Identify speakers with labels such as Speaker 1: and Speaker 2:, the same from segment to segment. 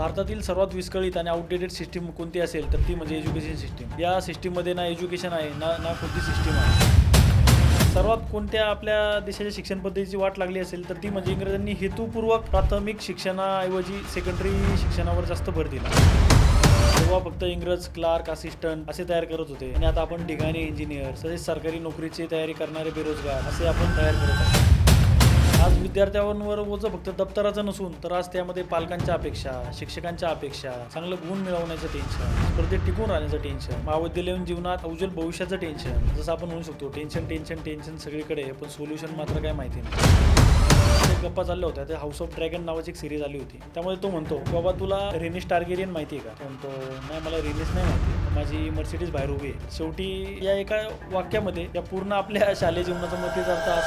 Speaker 1: भारतातील सर्वात विस्कळीत आणि आउटडेटेड सिस्टीम कोणती असेल तर ती म्हणजे एज्युकेशन सिस्टीम या सिस्टीममध्ये ना एज्युकेशन आहे ना ना कोणती सिस्टीम आहे. सर्वात कोणत्या आपल्या देशाच्या शिक्षण पद्धतीची वाट लागली असेल तर ती म्हणजे इंग्रजांनी हेतुपूर्वक प्राथमिक शिक्षणाऐवजी सेकंडरी शिक्षणावर जास्त भर दिला. तेव्हा फक्त इंग्रज क्लार्क असिस्टंट असे तयार करत होते. आणि आता आपण ठिकाणी इंजिनियर तसेच सरकारी नोकरीची तयारी करणारे बेरोजगार असे आपण तयार करत आहोत. आज विद्यार्थ्यांवर ओझं फक्त दप्तराचं नसून तर आज त्यामध्ये पालकांच्या अपेक्षा शिक्षकांच्या अपेक्षा चांगलं गुण मिळवण्याचं टेन्शन स्पर्धेत टिकून राहण्याचं टेन्शन महाविद्यालयीन जीवनात उज्ज्वल भविष्याचं टेन्शन जसं आपण म्हणू शकतो टेन्शन टेन्शन टेन्शन सगळीकडे पण सोल्युशन मात्र काय माहिती नाही. गप्पा चालल्या होत्या ते हाऊस ऑफ ड्रॅगन नावाची एक सिरीज आली होती. त्यामध्ये तो म्हणतो बाबा तुला रेनिस टार्गेरियन माहिती आहे का? तो म्हणतो नाही मला रेनिस नाही माहिती माझी मर्सिडीज बाहेर उभी आहे. शेवटी या एका वाक्यामध्ये या पूर्ण आपल्या शालेय जीवनाचा मतीचा अर्थ हा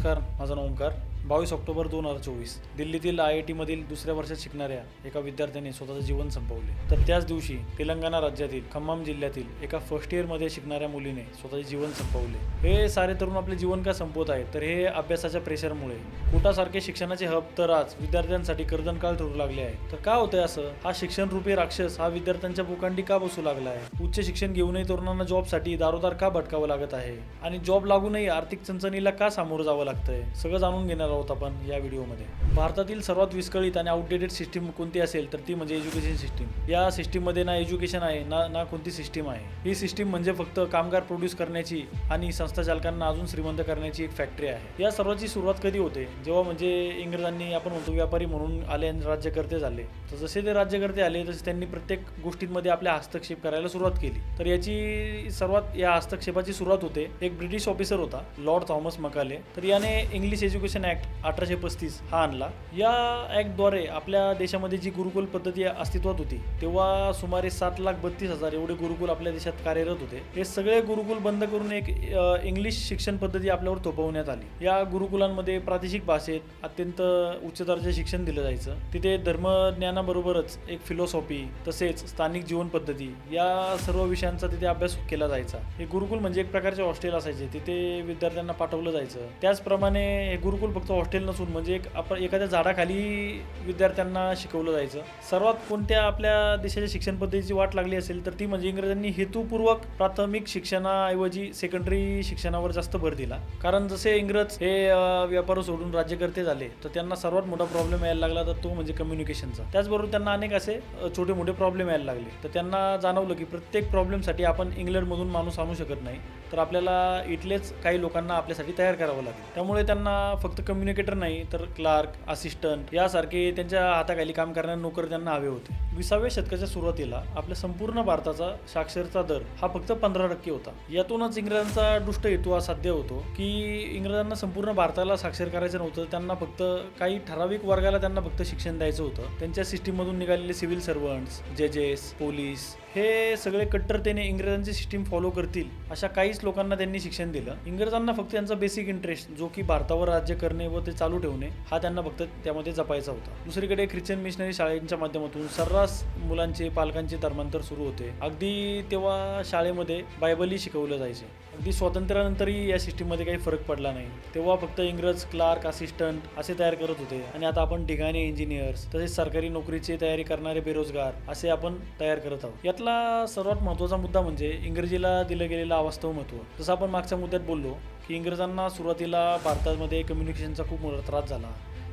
Speaker 1: नमस्कार माझं नाव ओंकार बावीस ऑक्टोबर दोन हजार चोवीस दिल्लीतील आय आय टीमधील दुसऱ्या वर्षात शिकणाऱ्या एका विद्यार्थ्याने स्वतःचं जीवन संपवले. तर त्याच दिवशी तेलंगणा राज्यातील खम्माम जिल्ह्यातील एका फर्स्ट इयरमध्ये शिकणाऱ्या मुलीने स्वतःचे जीवन संपवले. हे सारे तरुण आपले जीवन का संपवत आहेत? तर हे अभ्यासाच्या प्रेशरमुळे कोटासारखे शिक्षणाचे हब तर आज विद्यार्थ्यांसाठी कर्दनकाळ ठरू लागले आहे. तर का होतंय असं? हा शिक्षण रूपी राक्षस हा विद्यार्थ्यांच्या बुकांडी का बसू लागला आहे? उच्च शिक्षण घेऊनही तरुणांना जॉबसाठी दारोदार का भटकावं लागत आहे? आणि जॉब लागूनही आर्थिक चणचणीला का सामोरं जावं लागतंय? सगळं जाणून घेणार आहोत आपण या व्हिडिओमध्ये. भारतातील सर्वात विस्कळीत आणि आउटडेटेड सिस्टीम कोणती असेल तर ती म्हणजे एज्युकेशन सिस्टीम या सिस्टीममध्ये ना एज्युकेशन आहे ना ना कोणती सिस्टीम आहे. ही सिस्टीम म्हणजे फक्त कामगार प्रोड्यूस करण्याची आणि संस्था चालकांना अजून श्रीमंत करण्याची एक फॅक्टरी आहे. या सर्वाची सुरुवात कधी होते? जेव्हा म्हणजे इंग्रजांनी आपण म्हणतो व्यापारी म्हणून आले आणि राज्यकर्ते झाले. तर जसे ते राज्यकर्ते आले तसे त्यांनी प्रत्येक गोष्टींमध्ये आपल्या हस्तक्षेप करायला सुरुवात केली. तर याची सर्वात या हस्तक्षेपाची सुरुवात होते. एक ब्रिटिश ऑफिसर होता लॉर्ड थॉमस मकाले. तर याने इंग्लिश एज्युकेशन ॲक्ट ॲक्ट अठराशे पस्तीस हा आणला. या ॲक्टद्वारे आपल्या देशामध्ये जी गुरुकुल पद्धती अस्तित्वात होती तेव्हा सुमारे सात लाख बत्तीस हजार एवढे गुरुकुल आपल्या देशात कार्यरत होते. हे सगळे गुरुकुल बंद करून एक इंग्लिश शिक्षण पद्धती आपल्यावर थोपवण्यात आली. या गुरुकुलांमध्ये प्रादेशिक भाषेत अत्यंत उच्च दर्जाचे शिक्षण दिलं जायचं. तिथे धर्मज्ञानाबरोबरच एक फिलॉसॉफी तसेच स्थानिक जीवन पद्धती या सर्व विषयांचा तिथे अभ्यास केला जायचा. हे गुरुकुल म्हणजे एक प्रकारचे हॉस्टेल असायचे. तिथे विद्यार्थ्यांना पाठवलं जायचं. त्याचप्रमाणे हे गुरुकुल फक्त हॉस्टेल नसून म्हणजे एक आपण एखाद्या झाडाखाली विद्यार्थ्यांना शिकवलं जायचं. सर्वात कोणत्या आपल्या देशाच्या शिक्षण पद्धतीची वाट लागली असेल तर ती म्हणजे इंग्रजांनी हेतूपूर्वक प्राथमिक शिक्षणाऐवजी सेकंडरी शिक्षणावर जास्त भर दिला. कारण जसे इंग्रज हे व्यापार सोडून राज्यकर्ते झाले तर त्यांना सर्वात मोठा प्रॉब्लेम यायला लागला तर तो म्हणजे कम्युनिकेशनचा त्याचबरोबर त्यांना अनेक असे छोटे मोठे प्रॉब्लेम यायला लागले. तर त्यांना जाणवलं की प्रत्येक प्रॉब्लेमसाठी आपण इंग्लंडमधून माणूस आणू शकत नाही. तर आपल्याला इथलेच काही लोकांना आपल्यासाठी तयार करावं लागेल. त्यामुळे त्यांना फक्त कम्युनिकेटर नाही तर क्लार्क असिस्टंट यासारखे त्यांच्या हाताखाली काम करणारे नोकर त्यांना हवे होते. विसाव्या शतकाच्या सुरुवातीला आपल्या संपूर्ण भारताचा साक्षरता दर हा फक्त पंधरा टक्के होता. यातूनच इंग्रजांचा दुष्ट हेतू हा साध्य होतो की इंग्रजांना संपूर्ण भारताला साक्षर करायचं नव्हतं. त्यांना फक्त काही ठराविक वर्गाला त्यांना फक्त शिक्षण द्यायचं होतं. त्यांच्या सिस्टीममधून निघालेले सिव्हिल सर्वंट्स जजेस पोलीस हे सगळे कट्टरतेने इंग्रजांची सिस्टीम फॉलो करतील अशा काहीच लोकांना त्यांनी शिक्षण दिलं. इंग्रजांना फक्त त्यांचा बेसिक इंटरेस्ट जो की भारतावर राज्य करणे व ते चालू ठेवणे हा त्यांना फक्त त्यामध्ये जपायचा होता. दुसरीकडे ख्रिश्चन मिशनरी शाळेंच्या माध्यमातून सर्रास मुलांचे पालकांचे धर्मांतर सुरू होते. अगदी तेव्हा शाळेमध्ये बायबलही शिकवलं जायचे. अगदी स्वातंत्र्यानंतरही या सिस्टीममध्ये काही फरक पडला नाही. तेव्हा फक्त इंग्रज क्लार्क असिस्टंट असे तयार करत होते. आणि आता आपण ठिकाणी इंजिनियर्स तसेच सरकारी नोकरीची तयारी करणारे बेरोजगार असे आपण तयार करत आहोत. यातला सर्वात महत्त्वाचा मुद्दा म्हणजे इंग्रजीला दिलं गेलेलं अवास्तव महत्त्व. जसं आपण मागच्या मुद्द्यात बोललो की इंग्रजांना सुरुवातीला भारतामध्ये कम्युनिकेशनचा खूप मोठा त्रास झाला.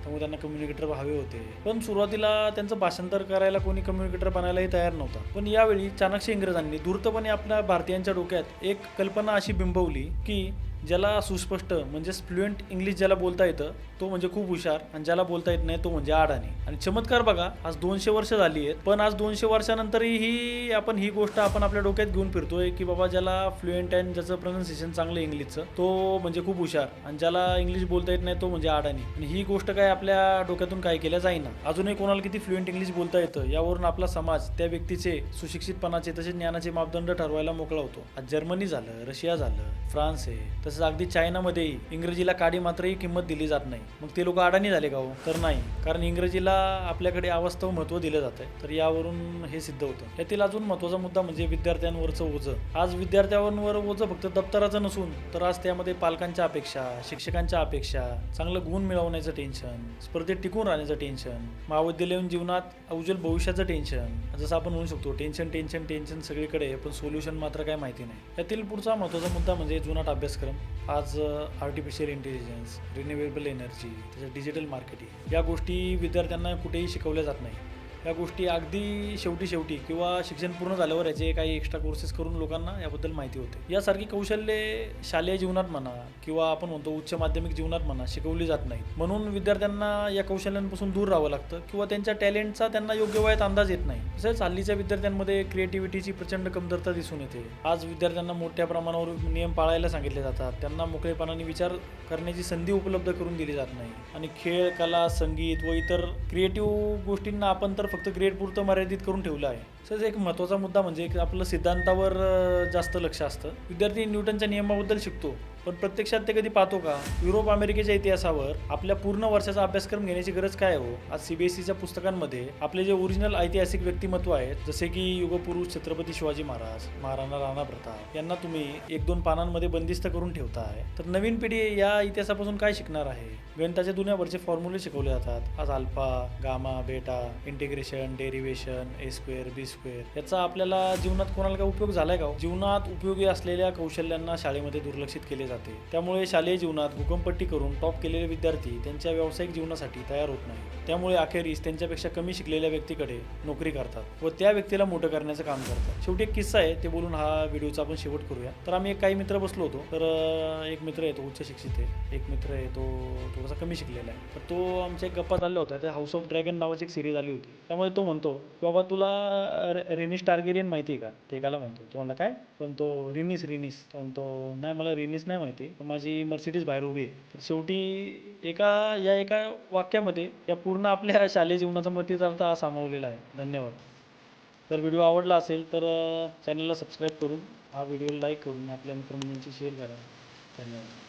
Speaker 1: त्यामुळे त्यांना कम्युनिकेटर हवे होते. पण सुरुवातीला त्यांचं भाषांतर करायला कोणी कम्युनिकेटर बनायलाही तयार नव्हता. पण यावेळी चाणक्य इंग्रजांनी धूर्तपणे आपल्या भारतीयांच्या डोक्यात एक कल्पना अशी बिंबवली की ज्याला सुस्पष्ट म्हणजेच फ्लुएंट इंग्लिश ज्याला बोलता येतं तो म्हणजे खूप हुशार आणि ज्याला बोलता येत नाही तो म्हणजे अडाणी. आणि चमत्कार बघा आज दोनशे वर्ष झाली आहेत पण आज दोनशे वर्षानंतरही ही आपण ही गोष्ट आपण आपल्या डोक्यात घेऊन फिरतोय की बाबा ज्याला फ्लुएंट अँड ज्याचं प्रोनाऊन्सिएशन चांगलं इंग्लिशचं तो म्हणजे खूप हुशार आणि ज्याला इंग्लिश बोलता येत नाही तो म्हणजे अडाणी. आणि ही गोष्ट काय आपल्या डोक्यातून काय केल्या जाईना. अजूनही कोणाला किती फ्लुएंट इंग्लिश बोलता येतं यावरून आपला समाज त्या व्यक्तीचे सुशिक्षितपणाचे तसेच ज्ञानाचे मापदंड ठरवायला मोकळा होतो. आज जर्मनी झालं रशिया झालं फ्रान्स आहे तसंच तसंच अगदी चायनामध्येही इंग्रजीला काडी मात्रही किंमत दिली जात नाही. मग ते लोक अडाणी झाले का हो? तर नाही. कारण इंग्रजीला आपल्याकडे अवास्तव महत्त्व दिलं जात आहे तर यावरून हे सिद्ध होतं. यातील अजून महत्त्वाचा मुद्दा म्हणजे विद्यार्थ्यांवरचं ओझं. आज विद्यार्थ्यांवर ओझं फक्त दप्तराचं नसून तर आज त्यामध्ये पालकांच्या अपेक्षा शिक्षकांच्या अपेक्षा चांगलं गुण मिळवण्याचं टेन्शन स्पर्धेत टिकून राहण्याचं टेन्शन महाविद्यालयीन जीवनात उज्ज्वल भविष्याचं टेन्शन जसं आपण म्हणू शकतो टेन्शन टेन्शन टेन्शन सगळीकडे पण सोल्युशन मात्र काय माहिती नाही. यातील पुढचा महत्त्वाचा मुद्दा म्हणजे जुनाट अभ्यासक्रम. आज आर्टिफिशियल इंटेलिजन्स रिन्युएबल एनर्जी त्याचं डिजिटल मार्केटिंग या गोष्टी विद्यार्थ्यांना कुठेही शिकवल्या जात नाही या गोष्टी अगदी शेवटी शेवटी किंवा शिक्षण पूर्ण झाल्यावर याचे काही एक्स्ट्रा कोर्सेस करून लोकांना याबद्दल माहिती होते. यासारखी कौशल्ये शालेय जीवनात म्हणा किंवा आपण म्हणतो उच्च माध्यमिक जीवनात म्हणा शिकवली जात नाहीत. म्हणून विद्यार्थ्यांना या कौशल्यांपासून दूर राहावं लागतं किंवा त्यांच्या टॅलेंटचा त्यांना योग्य वयात अंदाज येत नाही. तसेच हल्लीच्या विद्यार्थ्यांमध्ये क्रिएटिव्हिटीची प्रचंड कमतरता दिसून येते. आज विद्यार्थ्यांना मोठ्या प्रमाणावर नियम पाळायला सांगितले जातात. त्यांना मोकळेपणाने विचार करण्याची संधी उपलब्ध करून दिली जात नाही. आणि खेळ कला संगीत व इतर क्रिएटिव्ह गोष्टींना आपण तर फक्त ग्रेडपुरतं मर्यादित करून ठेवलं आहे. तसंच एक महत्त्वाचा मुद्दा म्हणजे एक आपलं सिद्धांतावर जास्त लक्ष असतं. विद्यार्थी न्यूटनच्या नियमाबद्दल शिकतो पण प्रत्यक्षात ते कधी पाहतो का? युरोप अमेरिकेच्या इतिहासावर आपल्या पूर्ण वर्षाचा अभ्यासक्रम घेण्याची गरज काय हो? आज सीबीएसईच्या पुस्तकांमध्ये आपले जे ओरिजिनल ऐतिहासिक व्यक्तिमत्व आहेत जसे की युगपुरुष छत्रपती शिवाजी महाराज महाराणा राणा प्रताप यांना तुम्ही एक दोन पानांमध्ये बंदिस्त करून ठेवताय तर नवीन पिढी या इतिहासापासून काय शिकणार आहे? गणिताच्या दुनियाभरचे फॉर्म्युले शिकवले जातात. आज alpha gamma beta integration derivation A square B square याचा आपल्याला जीवनात कोणाला काय उपयोग झालाय का हो? जीवनात उपयोगी असलेल्या कौशल्यांना शाळेमध्ये दुर्लक्षित केले जाते. त्यामुळे शालेय जीवनात भूकंपट्टी करून टॉप केलेले विद्यार्थी त्यांच्या व्यावसायिक जीवनासाठी तयार होत नाही त्यामुळे अखेरीस त्यांच्यापेक्षा कमी शिकलेल्या व्यक्तीकडे नोकरी करतात व त्या व्यक्तीला मोठं करण्याचं काम करतात. शेवटी एक किस्सा आहे ते बोलून हा व्हिडिओचा आपण शेवट करूया. तर आम्ही एक काही मित्र बसलो होतो तर एक मित्र आहे तो उच्च शिक्षित आहे. एक मित्र आहे तो थोडासा कमी शिकलेला आहे. तर तो आमच्या एक गप्पा चालल्या होत्या. त्या हाऊस ऑफ ड्रॅगन नावाची एक सिरीज आली होती. त्यामुळे तो म्हणतो बाबा तुला रेनिस टार्गेरियन माहिती आहे का? ते एकाला म्हणतो. तो म्हणला काय? पण तो रिनिस रिनिस तो म्हणतो नाही मला रिनिस नाही माहिती पण माझी मर्सिडीज बाहेर उभी आहे. तर शेवटी एका या एका वाक्यामध्ये या पूर्ण आपल्या शालेय जीवनाचा मतीचा हा सामावलेला आहे. धन्यवाद. जर व्हिडिओ आवडला असेल तर चॅनलला सबस्क्राईब करून हा व्हिडिओ लाईक करून आपल्या मित्रमंडळींशी शेअर करा. धन्यवाद.